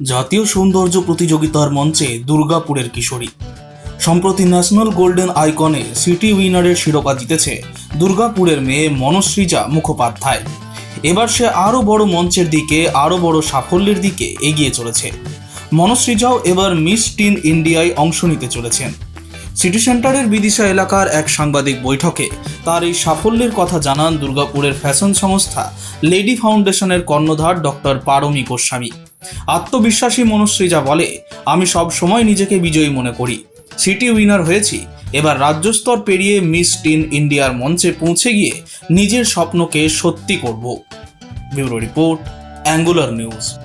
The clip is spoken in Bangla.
জাতীয় সৌন্দর্য প্রতিযোগিতার মঞ্চে দুর্গাপুরের কিশোরী। সম্প্রতি ন্যাশনাল গোল্ডেন আইকনে সিটি উইনারের শিরোপা জিতেছে দুর্গাপুরের মেয়ে মনশ্রীজা মুখোপাধ্যায়। এবার সে আরও বড় মঞ্চের দিকে, আরও বড় সাফল্যের দিকে এগিয়ে চলেছে। মনশ্রীজাও এবার মিস টিন ইন্ডিয়ায় অংশ নিতে চলেছেন। সিটি সেন্টারের বিদিশা এলাকার এক সাংবাদিক বৈঠকে তার এই সাফল্যের কথা জানান দুর্গাপুরের ফ্যাশন সংস্থা লেডি ফাউন্ডেশনের কর্ণধার ডক্টর পারমি গোস্বামী। আত্মবিশ্বাসী মনশ্রীজা বলে, আমি সব সময় নিজেকে বিজয়ী মনে করি। সিটি উইনার হয়েছি। এবার রাজ্যস্তর পেরিয়ে মিস টিন ইন্ডিয়ার মঞ্চে পৌঁছে গিয়ে নিজের স্বপ্নকে সত্যি করব। Bureau report, angular news.